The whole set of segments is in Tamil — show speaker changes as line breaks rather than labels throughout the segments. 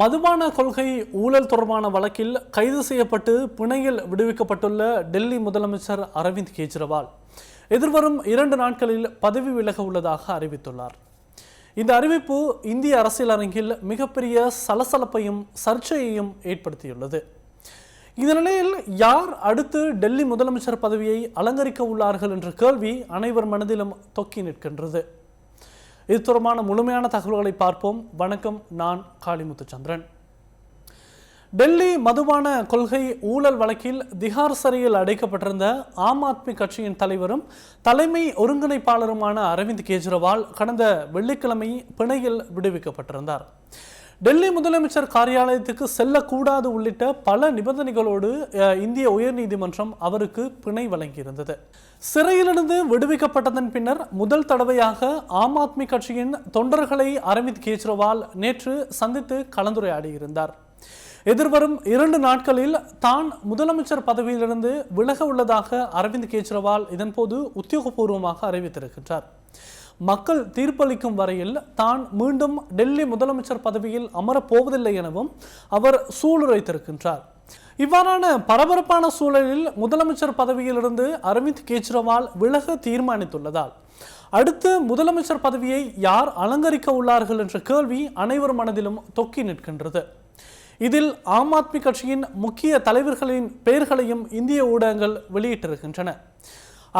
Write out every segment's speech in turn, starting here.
மதுபான கொள்கை ஊழல் தொடர்பான வழக்கில் கைது செய்யப்பட்டு பிணையில் விடுவிக்கப்பட்டுள்ள டெல்லி முதலமைச்சர் அரவிந்த் கெஜ்ரிவால். எதிர்வரும் இரண்டு நாட்களில் பதவி விலக உள்ளதாக அறிவித்துள்ளார். இந்த அறிவிப்பு இந்திய அரசியல் அரங்கில் மிகப்பெரிய சலசலப்பையும் சர்ச்சையையும் ஏற்படுத்தியுள்ளது. இந்த நிலையில் யார் அடுத்து டெல்லி முதலமைச்சர் பதவியை அலங்கரிக்க உள்ளார்கள் என்ற கேள்வி அனைவர் மனதிலும் தொக்கி நிற்கின்றது. இது தொடர்பான முழுமையான தகவல்களை பார்ப்போம். வணக்கம் நான் காளிமுத்துச்சந்திரன். டெல்லி மதுபான கொள்கை ஊழல் வழக்கில் திகார் சிறையில் அடைக்கப்பட்டிருந்த ஆம் ஆத்மி கட்சியின் தலைவரும் தலைமை ஒருங்கிணைப்பாளருமான அரவிந்த் கெஜ்ரிவால் கடந்த வெள்ளிக்கிழமை பிணையில் விடுவிக்கப்பட்டிருந்தார். டெல்லி முதலமைச்சர் காரியாலயத்துக்கு செல்லக்கூடாது உள்ளிட்ட பல நிபந்தனைகளோடு அஹ், இந்திய உயர்நீதிமன்றம் அவருக்கு பிணை வழங்கியிருந்தது. சிறையிலிருந்து விடுவிக்கப்பட்டதன் பின்னர் முதல் தடவையாக ஆம் ஆத்மி கட்சியின் தொண்டர்களை அரவிந்த் கெஜ்ரிவால் நேற்று சந்தித்து கலந்துரையாடியிருந்தார். எதிர்வரும் இரண்டு நாட்களில் தான் முதலமைச்சர் பதவியிலிருந்து விலக உள்ளதாக அரவிந்த் கெஜ்ரிவால் இதன்போது உத்தியோகபூர்வமாக அறிவித்திருக்கின்றார். மக்கள் தீர்ப்பளிக்கும் வரையில் தான் மீண்டும் டெல்லி முதலமைச்சர் பதவியில் அமரப்போவதில்லை எனவும் அவர் சூளுரைத்திருக்கின்றார். இவ்வாறான பரபரப்பான சூழலில் முதலமைச்சர் பதவியிலிருந்து அரவிந்த் கெஜ்ரிவால் விலக தீர்மானித்துள்ளதால் அடுத்து முதலமைச்சர் பதவியை யார் அலங்கரிக்க உள்ளார்கள் என்ற கேள்வி அனைவர் மனதிலும் தொக்கி நிற்கின்றது. இதில் ஆம் ஆத்மி கட்சியின் முக்கிய தலைவர்களின் பெயர்களையும் இந்திய ஊடகங்கள் வெளியிட்டிருக்கின்றன.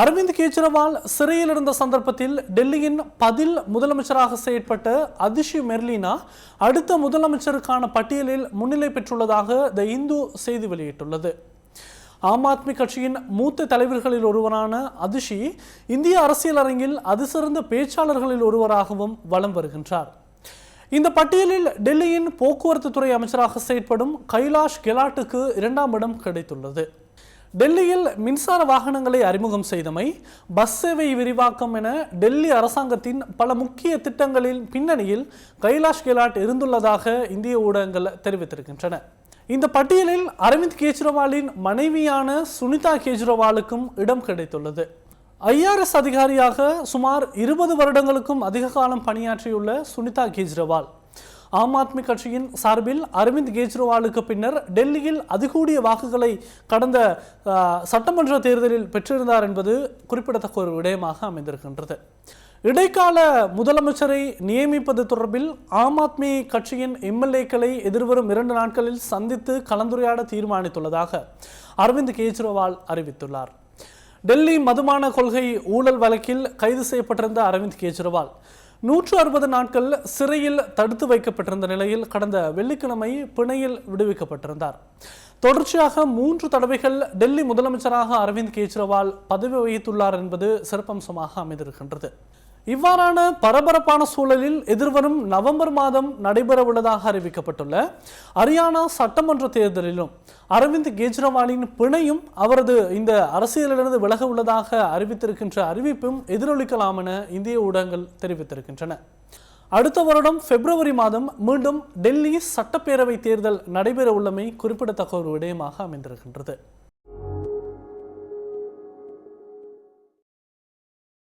அரவிந்த் கெஜ்ரிவால் சிறையில் இருந்த சந்தர்ப்பத்தில் டெல்லியின் பதில் முதலமைச்சராக செயற்பட்ட அதிஷி மெர்லினா அடுத்த முதலமைச்சருக்கான பட்டியலில் முன்னிலை பெற்றுள்ளதாக த இந்து செய்தி வெளியிட்டுள்ளது. ஆம் ஆத்மி கட்சியின் மூத்த தலைவர்களில் ஒருவரான அதிஷி இந்திய அரசியல் அரங்கில் அதிசிறந்த பேச்சாளர்களில் ஒருவராகவும் வலம் வருகின்றார். இந்த பட்டியலில் டெல்லியின் போக்குவரத்து துறை அமைச்சராக செயற்படும் கைலாஷ் கெலாட்டுக்கு இரண்டாம் இடம் கிடைத்துள்ளது. டெல்லியில் மின்சார வாகனங்களை அறிமுகம் செய்தமை பஸ் சேவை விரிவாக்கம் என டெல்லி அரசாங்கத்தின் பல முக்கிய திட்டங்களின் பின்னணியில் கைலாஷ் கெலாட் இருந்துள்ளதாக இந்திய ஊடகங்கள் தெரிவித்திருக்கின்றன. இந்த பட்டியலில் அரவிந்த் கெஜ்ரிவாலின் மனைவியான சுனிதா கெஜ்ரிவாலுக்கும் இடம் கிடைத்துள்ளது. ஐஆர்எஸ் அதிகாரியாக சுமார் இருபது வருடங்களுக்கும் அதிக காலம் பணியாற்றியுள்ள சுனிதா கெஜ்ரிவால். ஆம் ஆத்மி கட்சியின் சார்பில் அரவிந்த் கெஜ்ரிவாலுக்கு பின்னர் டெல்லியில் அதிகூடிய வாக்குகளை கடந்த சட்டமன்ற தேர்தலில் பெற்றிருந்தார் என்பது குறிப்பிடத்தக்க ஒரு விடயமாக அமைந்திருக்கின்றது. இடைக்கால முதலமைச்சரை நியமிப்பது தொடர்பில் ஆம் ஆத்மி கட்சியின் எம்எல்ஏக்களை எதிர்வரும் இரண்டு நாட்களில் சந்தித்து கலந்துரையாட தீர்மானித்துள்ளதாக அரவிந்த் கெஜ்ரிவால் அறிவித்துள்ளார். டெல்லி மதுமான கொள்கை ஊழல் வழக்கில் கைது செய்யப்பட்டிருந்த அரவிந்த் கெஜ்ரிவால் நூற்று அறுபது நாட்கள் சிறையில் தடுத்து வைக்கப்பட்டிருந்த நிலையில் கடந்த வெள்ளிக்கிழமை பிணையில் விடுவிக்கப்பட்டிருந்தார். தொடர்ச்சியாக மூன்று தடவைகள் டெல்லி முதலமைச்சராக அரவிந்த் கெஜ்ரிவால் பதவி வகித்துள்ளார் என்பது சிறப்பம்சமாக அமைந்திருக்கின்றது. இவ்வாறான பரபரப்பான சூழலில் எதிர்வரும் நவம்பர் மாதம் நடைபெறவுள்ளதாக அறிவிக்கப்பட்டுள்ள ஹரியானா சட்டமன்ற தேர்தலிலும் அரவிந்த் கெஜ்ரிவாலின் பிணையும் அவரது இந்த அரசியலிலிருந்து விலக உள்ளதாக அறிவித்திருக்கின்ற அறிவிப்பும் எதிரொலிக்கலாம் என இந்திய ஊடகங்கள் தெரிவித்திருக்கின்றன. அடுத்த வருடம் பிப்ரவரி மாதம் மீண்டும் டெல்லி சட்டப்பேரவை தேர்தல் நடைபெற உள்ளமை குறிப்பிடத்தக்க ஒரு விடயமாக அமைந்திருக்கின்றது.